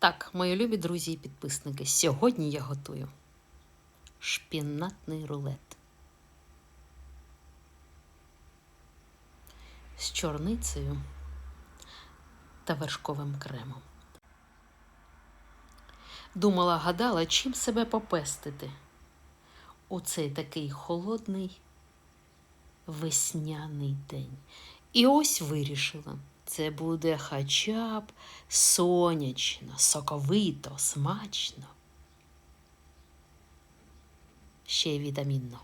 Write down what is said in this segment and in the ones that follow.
Так, мої любі друзі і підписники, сьогодні я готую шпінатний рулет з чорницею та вершковим кремом. Думала, гадала, чим себе попестити у цей такий холодний весняний день. І ось вирішила. Це буде хоча б сонячно, соковито, смачно. Ще й вітамінно.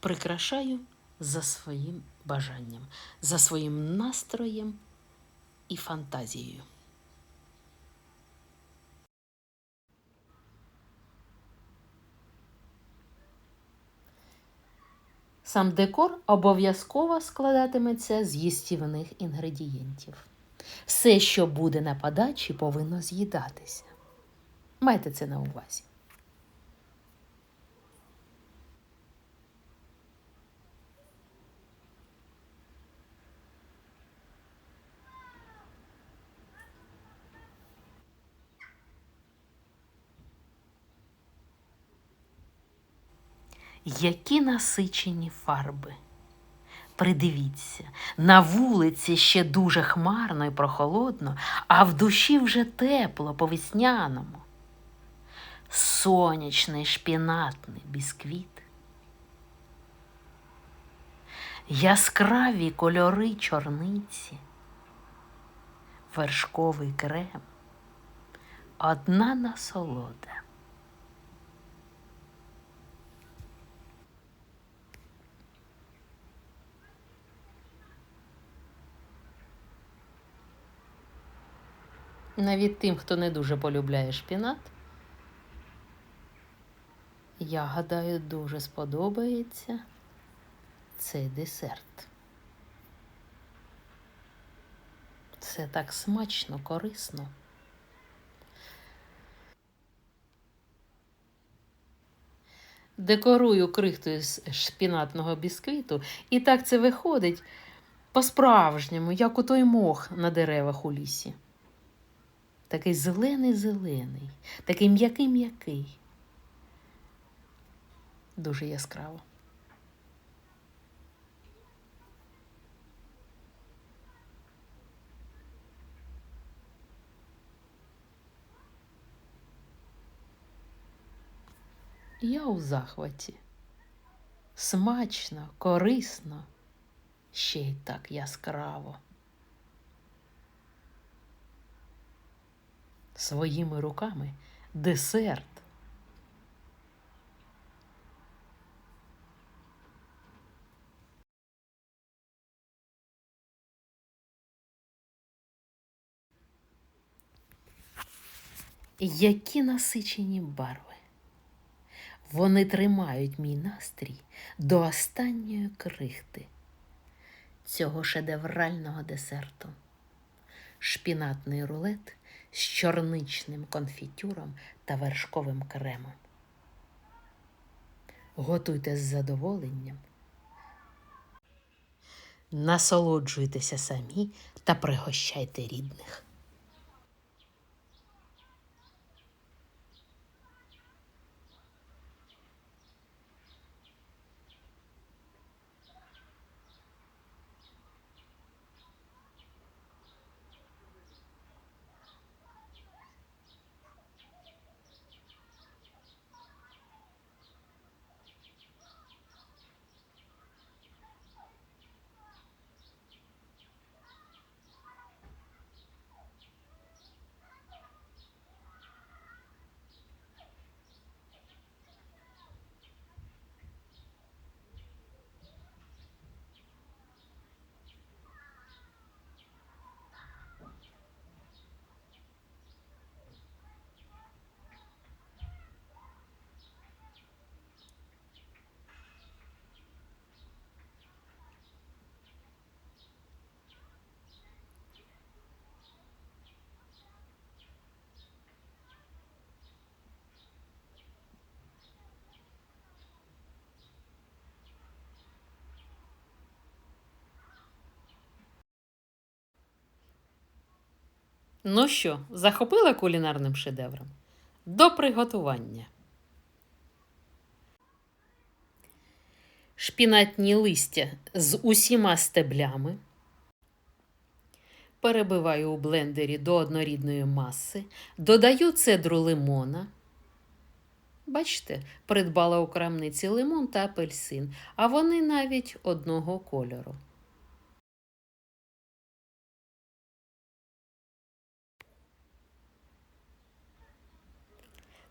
Прикрашаю за своїм бажанням, за своїм настроєм і фантазією. Сам декор обов'язково складатиметься з їстівних інгредієнтів. Все, що буде на подачі, повинно з'їдатися. Майте це на увазі. Які насичені фарби. Придивіться, на вулиці ще дуже хмарно і прохолодно, а в душі вже тепло по весняному. Сонячний шпінатний бісквіт. Яскраві кольори чорниці, вершковий крем, одна насолода. Навіть тим, хто не дуже полюбляє шпінат, я гадаю, дуже сподобається цей десерт. Це так смачно, корисно. Декорую крихтою з шпінатного бісквіту, і так це виходить по-справжньому, як у той мох на деревах у лісі. Такий зелений-зелений, такий м'який-м'який. Дуже яскраво. Я у захваті. Смачно, корисно, ще й так яскраво. Своїми руками десерт. Які насичені барви. Вони тримають мій настрій до останньої крихти цього шедеврального десерту. Шпінатний рулет з чорничним конфітюром та вершковим кремом. Готуйте з задоволенням. Насолоджуйтеся самі та пригощайте рідних. Ну що, захопила кулінарним шедевром? До приготування. Шпінатні листя з усіма стеблями. Перебиваю у блендері до однорідної маси, додаю цедру лимона. Бачите, придбала у крамниці лимон та апельсин, а вони навіть одного кольору.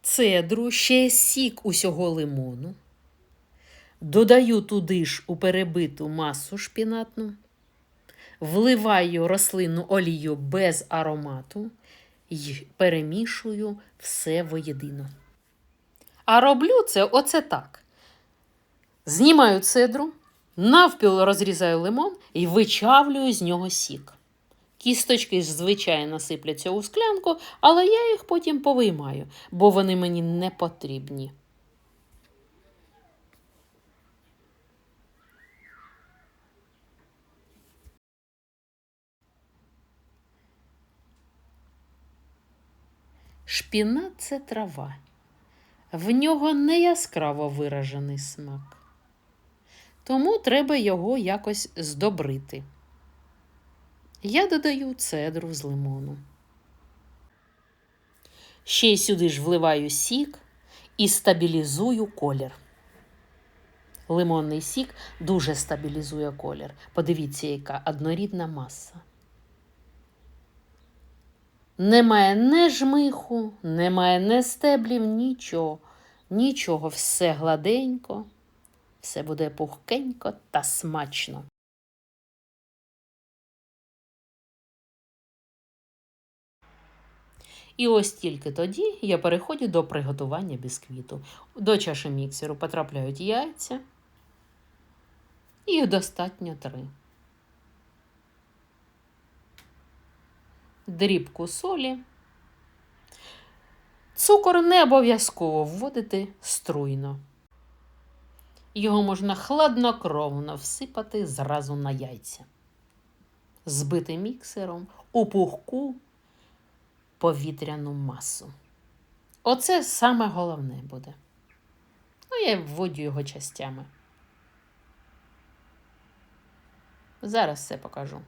Цедру, ще сік усього лимону. Додаю туди ж у перебиту масу шпінатну, вливаю рослинну олію без аромату і перемішую все воєдино. А роблю це оце так. Знімаю цедру, навпіл розрізаю лимон і вичавлюю з нього сік. Кісточки ж, звичайно, сипляться у склянку, але я їх потім повиймаю, бо вони мені не потрібні. Шпінат це трава. В нього не яскраво виражений смак. Тому треба його якось здобрити. Я додаю цедру з лимону. Ще й сюди ж вливаю сік і стабілізую колір. Лимонний сік дуже стабілізує колір. Подивіться, яка однорідна маса. Немає не жмиху, немає не стеблів, нічого. Нічого, все гладенько, все буде пухкенько та смачно. І ось тільки тоді я переходжу до приготування бісквіту. До чаші міксеру потрапляють яйця. Їх достатньо три. Дрібку солі. Цукор не обов'язково вводити струйно. Його можна хладнокровно всипати зразу на яйця, збити міксером у пухку повітряну масу. Оце саме головне буде. Ну, я вводю його частями. Зараз все покажу.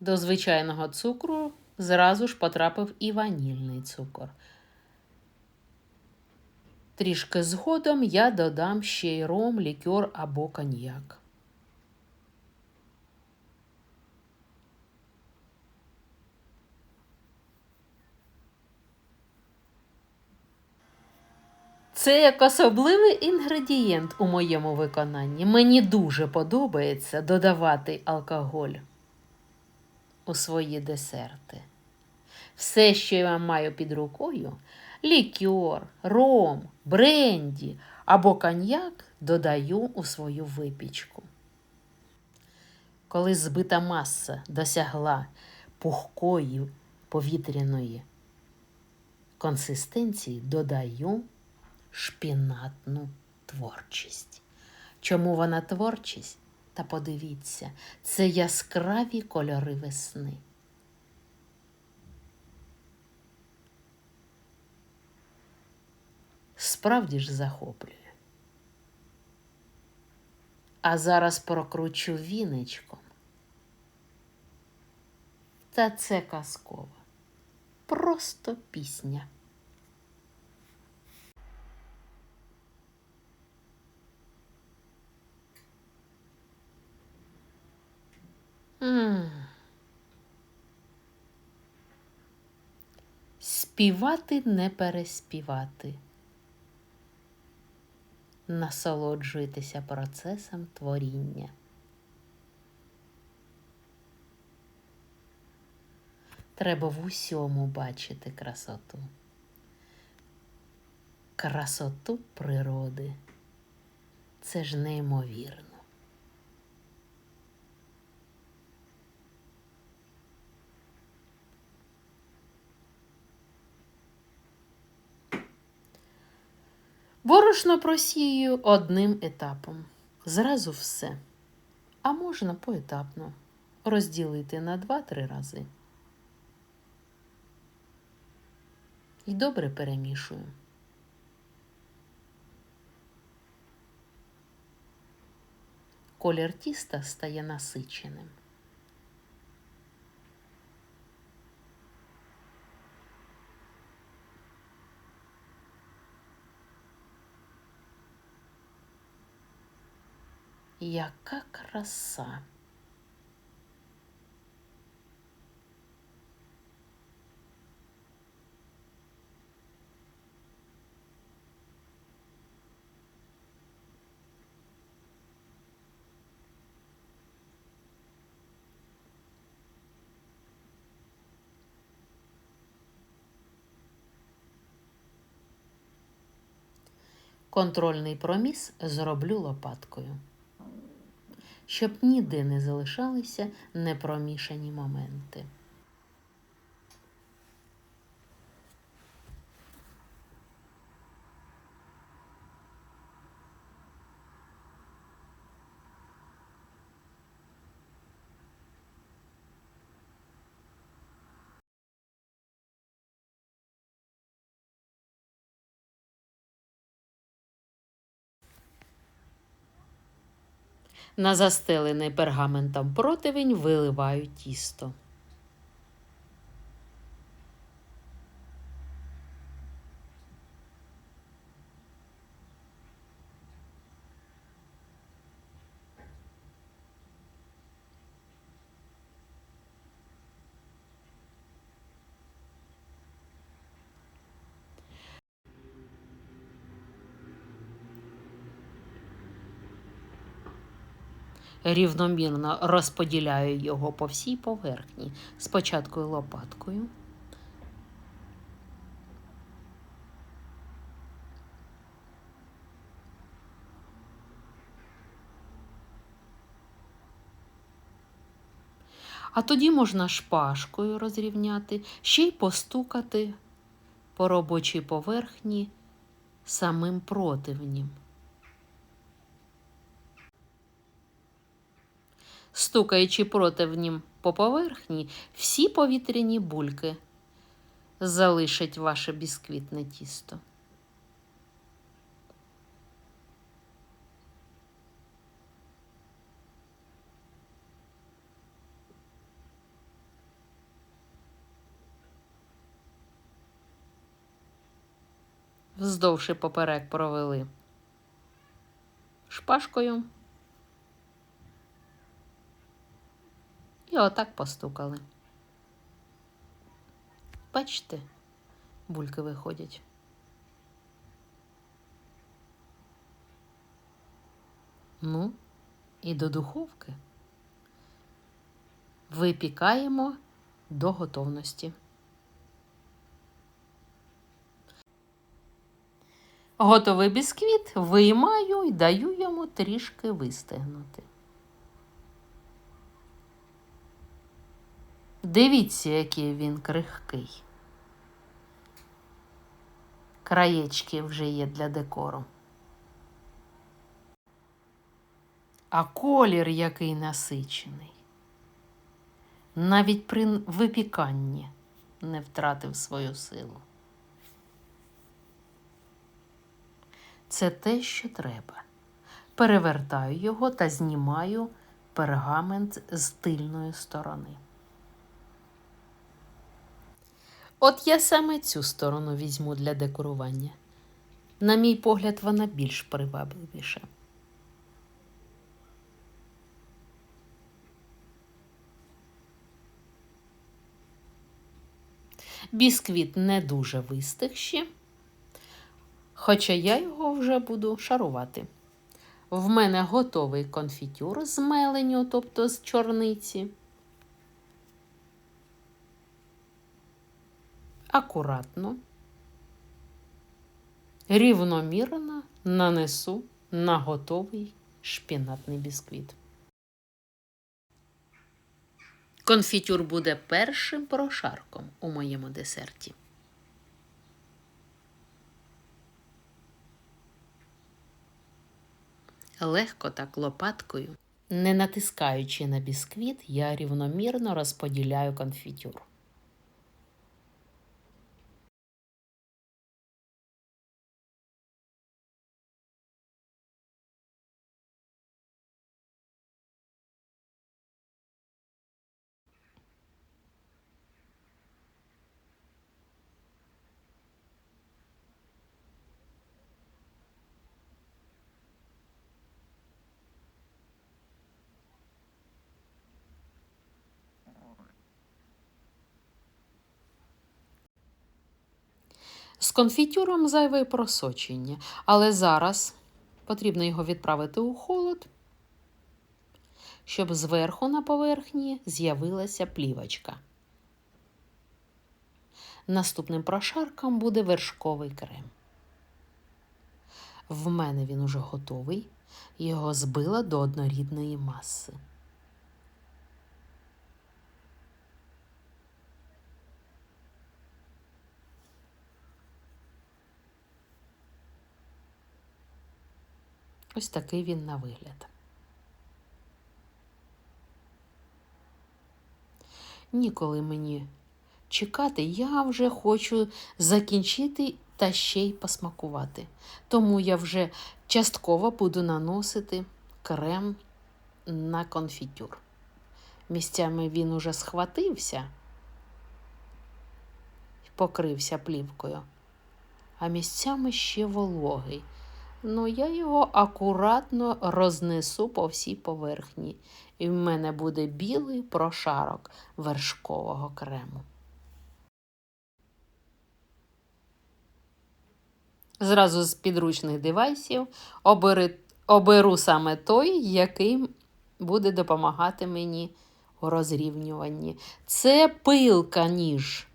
До звичайного цукру зразу ж потрапив і ванільний цукор. Трішки згодом я додам ще й ром, лікер або коньяк. Це як особливий інгредієнт у моєму виконанні. Мені дуже подобається додавати алкоголь у свої десерти. Все, що я маю під рукою, лікер, ром, бренді або коньяк додаю у свою випічку. Коли збита маса досягла пухкої повітряної консистенції, додаю шпінатну творчість. Чому вона творчість? Та подивіться, це яскраві кольори весни. Справді ж захоплює. А зараз прокручу віничком. Та це казково. Просто пісня. Співати не переспівати. Насолоджуйтеся процесом творіння. Треба в усьому бачити красоту. Красоту природи. Це ж неймовірно. Борошно просію одним етапом. Зразу все. А можна поетапно розділити на 2-3 рази. І добре перемішую. Колір тіста стає насиченим. Яка краса! Контрольний проміс зроблю лопаткою, щоб ніде не залишалися непромішані моменти. На застелений пергаментом противень виливаю тісто. Рівномірно розподіляю його по всій поверхні. Спочатку лопаткою. А тоді можна шпажкою розрівняти, ще й постукати по робочій поверхні самим противнем. Стукаючи противнім по поверхні, всі повітряні бульки залишить ваше бісквітне тісто. Вздовж поперек провели шпажкою. І отак постукали. Бачите, бульки виходять. Ну, і до духовки випікаємо до готовності. Готовий бісквіт виймаю і даю йому трішки вистигнути. Дивіться, який він крихкий. Краєчки вже є для декору. А колір який насичений. Навіть при випіканні не втратив свою силу. Це те, що треба. Перевертаю його та знімаю пергамент з тильної сторони. От я саме цю сторону візьму для декорування. На мій погляд, вона більш привабливіша. Бісквіт не дуже вистиг ще, хоча я його вже буду шарувати. В мене готовий конфітюр з меленю, тобто з чорниці. Акуратно, рівномірно нанесу на готовий шпінатний бісквіт. Конфітюр буде першим прошарком у моєму десерті. Легко так лопаткою, не натискаючи на бісквіт, я рівномірно розподіляю конфітюр. З конфітюром зайве просочення, але зараз потрібно його відправити у холод, щоб зверху на поверхні з'явилася плівочка. Наступним прошарком буде вершковий крем. В мене він уже готовий, його збила до однорідної маси. Ось такий він на вигляд. Ніколи мені чекати, я вже хочу закінчити та ще й посмакувати. Тому я вже частково буду наносити крем на конфітюр. Місцями він уже схватився, покрився плівкою, а місцями ще вологий. Ну, я його акуратно рознесу по всій поверхні, і в мене буде білий прошарок вершкового крему. Зразу з підручних девайсів обери, оберу саме той, який буде допомагати мені у розрівнюванні. Це пилка ніж.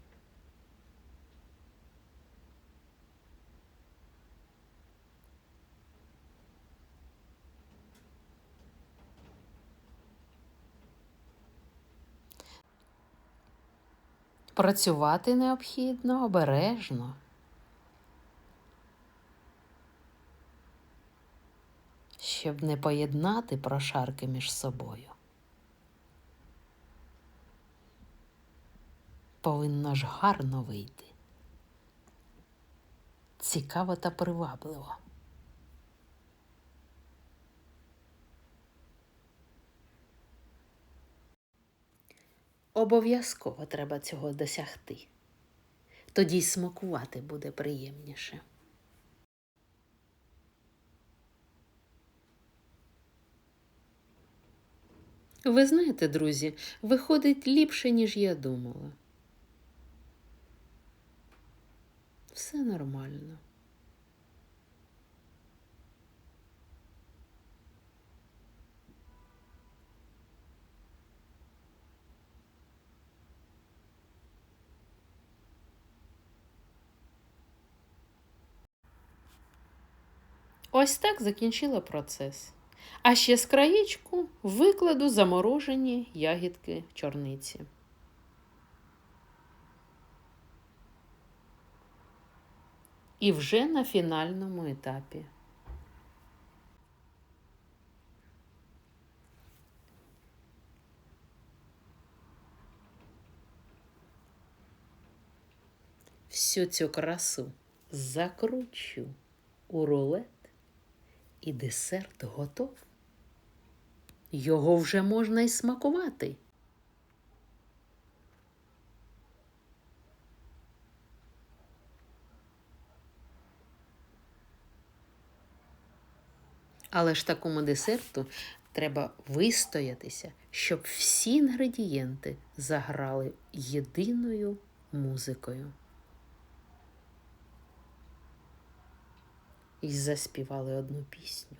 Працювати необхідно обережно. Щоб не поєднати прошарки між собою. Повинно ж гарно вийти. Цікаво та привабливо. Обов'язково треба цього досягти. Тоді й смакувати буде приємніше. Ви знаєте, друзі, виходить ліпше, ніж я думала. Все нормально. Ось так закінчила процес. А ще з краєчку викладу заморожені ягідки чорниці. І вже на фінальному етапі. Всю цю красу закручу у рулет і десерт готов. Його вже можна й смакувати. Але ж такому десерту треба вистоятися, щоб всі інгредієнти заграли єдиною музикою. І заспівали одну пісню.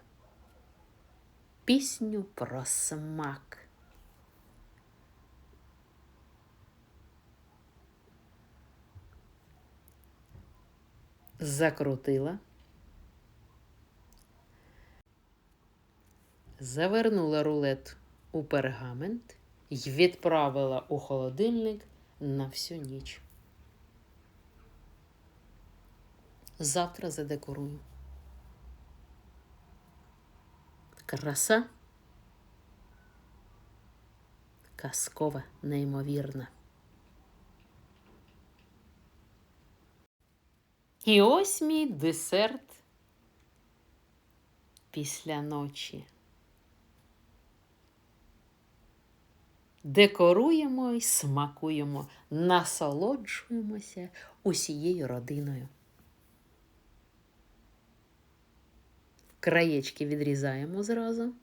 Пісню про смак. Закрутила, завернула рулет у пергамент і відправила у холодильник на всю ніч. Завтра задекорую. Краса казкова, неймовірна. І ось мій десерт після ночі. Декоруємо і смакуємо, насолоджуємося усією родиною. Краєчки відрізаємо зразу.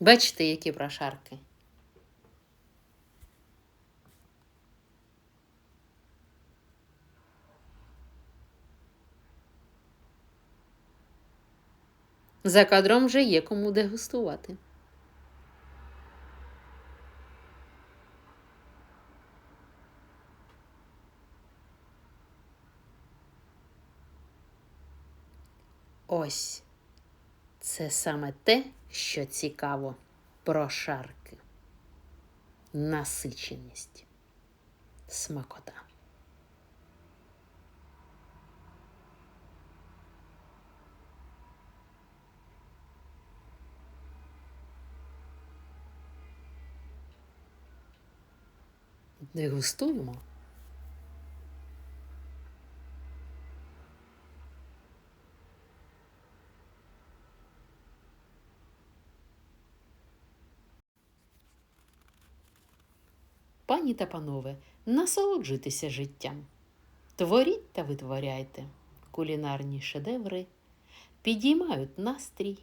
Бачите, які прошарки. За кадром вже є кому дегустувати. Ось це саме те, що цікаво прошарки, насиченість, смакота. Дегустуємо. Пані та панове, насолоджуйтеся життям. Творіть та витворяйте. Кулінарні шедеври підіймають настрій.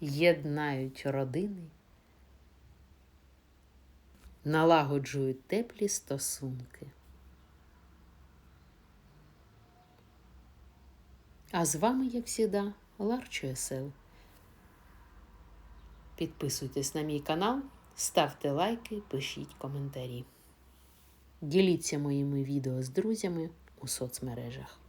Єднають родини, налагоджують теплі стосунки. А з вами, як завжди, Ларчо Есел. Підписуйтесь на мій канал, ставте лайки, пишіть коментарі. Діліться моїми відео з друзями у соцмережах.